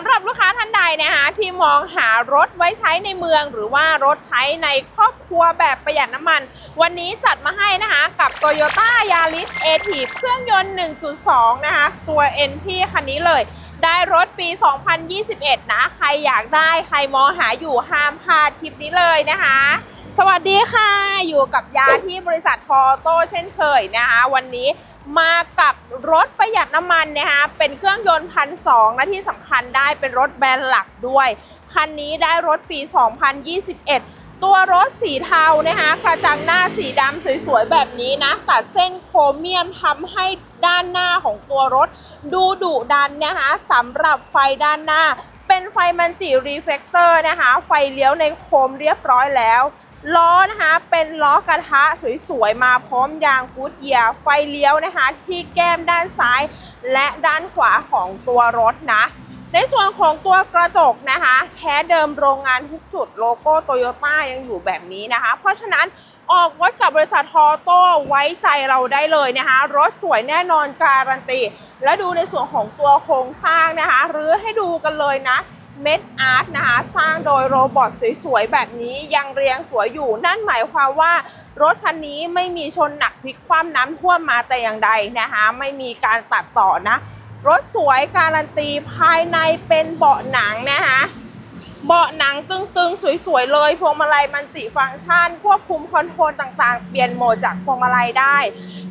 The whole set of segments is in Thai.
ำหรับลูกค้าท่านใดนะคะที่มองหารถไว้ใช้ในเมือง หรือว่ารถใช้ในครอบครัวแบบประหยัดน้ำมัน วันนี้จัดมาให้นะคะกับ Toyota Yaris a t i v เครื่องยนต์ 1.2 นะคะ ตัว NP คันนี้เลย ได้รถปี 2021 นะ ใครอยากได้ใครมองหาอยู่ห้ามพลาดคลิปนี้เลยนะคะสวัสดีค่ะ อยู่กับยาที่บริษัททอโต้เช่นเคยนะคะ วันนี้ มากับรถประหยัดน้ำมันนะคะเป็นเครื่องยนต์พันสองและที่สำคัญได้เป็นรถแบรนด์หลักด้วย คันนี้ได้รถปี 2021 ตัวรถสีเทานะคะกระจังหน้าสีดำสวยๆ แบบนี้นะ ตัดเส้นโครเมียมทำให้ด้านหน้าของตัวรถ ดูดุดันนะคะสำหรับไฟด้านหน้า เป็นไฟมันติรีเฟกเตอร์นะคะ ไฟเลี้ยวในโคมเรียบร้อยแล้ว ล้อนะคะเป็นล้อกระทะสวยๆ มาพร้อมยางกูดเยียร์ไฟเลี้ยวนะคะ ที่แก้มด้านซ้าย และด้านขวาของตัวรถนะ ในส่วนของตัวกระจกนะคะ แท้เดิมโรงงานทุกจุดโลโก้โตโยต้ายังอยู่แบบนี้นะคะ เพราะฉะนั้นออกรถกับบริษัททอโต้ไว้ใจเราได้เลยนะคะ รถสวยแน่นอนการันตี และดูในส่วนของตัวโครงสร้างนะคะหรือให้ดูกันเลยนะ เม็ดอาร์ตนะคะสร้างโดยโรบอทสวยๆ แบบนี้ยังเรียงสวยอยู่ นั่นหมายความว่ารถคันนี้ไม่มีชนหนักพลิกคว่ำน้ำท่วมมาแต่อย่างใดนะคะ ไม่มีการตัดต่อนะ รถสวยการันตีภายในเป็นเบาะหนังนะคะ เบาะหนังตึงๆ สวยๆ เลย พวงมาลัยมันติฟังก์ชัน ควบคุมคอนโทรลต่างๆ เปลี่ยนโหมดจากพวงมาลัยได้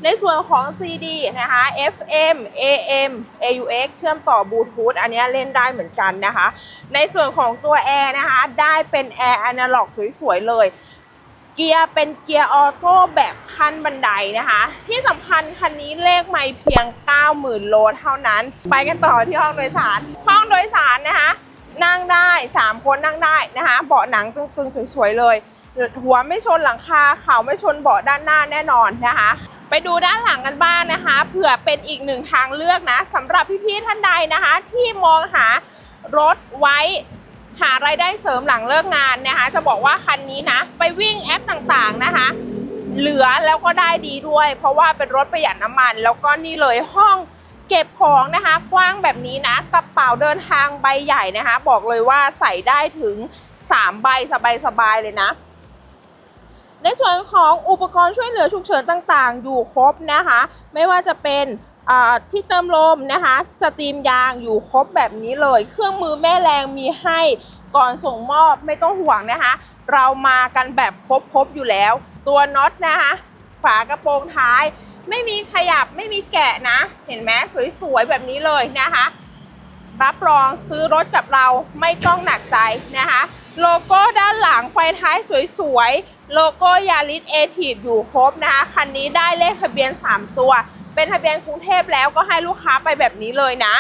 ในส่วนของ CD นะคะ FM AM AUX เชื่อมต่อบลูทูธอันนี้เล่นได้เหมือนกันนะคะ ในส่วนของตัวแอร์นะคะ ได้เป็นแอร์อนาล็อกสวยๆ เลยเกียร์เป็นเกียร์ออโต้แบบขั้นบันไดนะคะ ที่สำคัญคันนี้เลขไม่เพียง 90,000 โลเท่านั้น ไปกันต่อที่ห้องโดยสาร ห้องโดยสารนะคะ นั่งได้ 3 คนนั่งได้นะคะเบาะหนังตึงๆสวยๆเลย หัวไม่ชนหลังคาเข่าไม่ชนเบาะด้านหน้าแน่นอนนะคะ ไปดูด้านหลังกันบ้างนะคะเผื่อเป็นอีกหนึ่งทางเลือกนะสำหรับพี่ๆท่านใดนะคะ ที่มองหารถไว้หารายได้เสริมหลังเลิกงานนะคะ จะบอกว่าคันนี้นะ ไปวิ่งแอปต่างๆนะคะ เหลือแล้วก็ได้ดีด้วย เพราะว่าเป็นรถประหยัดน้ำมัน แล้วก็นี่เลยห้อง เก็บของนะคะกว้างแบบนี้นะกระเป๋าเดินทางใบใหญ่นะคะ บอกเลยว่าใส่ได้ถึง 3 ใบสบายๆเลยนะ ในส่วนของอุปกรณ์ช่วยเหลือฉุกเฉินต่างๆ อยู่ครบนะคะ ไม่ว่าจะเป็นที่เติมลมนะคะ สตรีมยางอยู่ครบแบบนี้เลย เครื่องมือแม่แรงมีให้ก่อนส่งมอบไม่ต้องห่วงนะคะ เรามากันแบบครบๆอยู่แล้ว ตัวน็อตนะคะ ฝากระโปรงท้าย ไม่มีขยับไม่มีแกะนะ เห็นไหมสวยๆแบบนี้เลยนะคะ รับรองซื้อรถกับเราไม่ต้องหนักใจนะคะ โลโก้ด้านหลังไฟท้ายสวยๆ โลโก้ยาริสเอทีฟอยู่ครบนะคะ คันนี้ได้เลขทะเบียน 3 ตัว เป็นทะเบียนกรุงเทพแล้วก็ให้ลูกค้าไปแบบนี้เลยนะ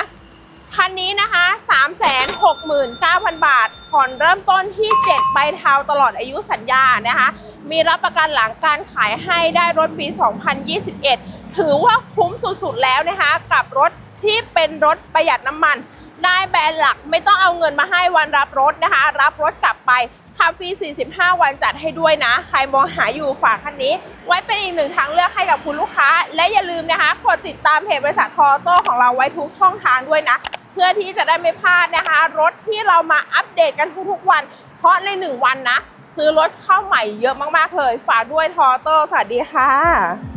คันนี้นะคะ 369,000 บาท ผ่อนเริ่มต้นที่ 7 ใบเทาตลอดอายุสัญญานะคะ มีรับประกันหลังการขายให้ได้รถปี 2021 ถือว่าคุ้มสุดๆแล้วนะคะ กับรถที่เป็นรถประหยัดน้ำมัน ได้แบรนด์หลักไม่ต้องเอาเงินมาให้วันรับรถนะคะ รับรถกลับไปขับฟรี 45 วันจัดให้ด้วยนะ ใครมองหาอยู่ฝากคันนี้ ไว้เป็นอีกหนึ่งทางเลือกให้กับคุณลูกค้า และอย่าลืมนะคะ กดติดตามเพจบริษัททอโต้ของเราไว้ทุกช่องทางด้วยนะ เพื่อที่จะได้ไม่พลาดนะคะ รถที่เรามาอัปเดตกันทุกๆวัน เพราะในหนึ่งวันนะ ซื้อรถเข้าใหม่เยอะมากๆเลย ฝากด้วยทอเตอร์สวัสดีค่ะ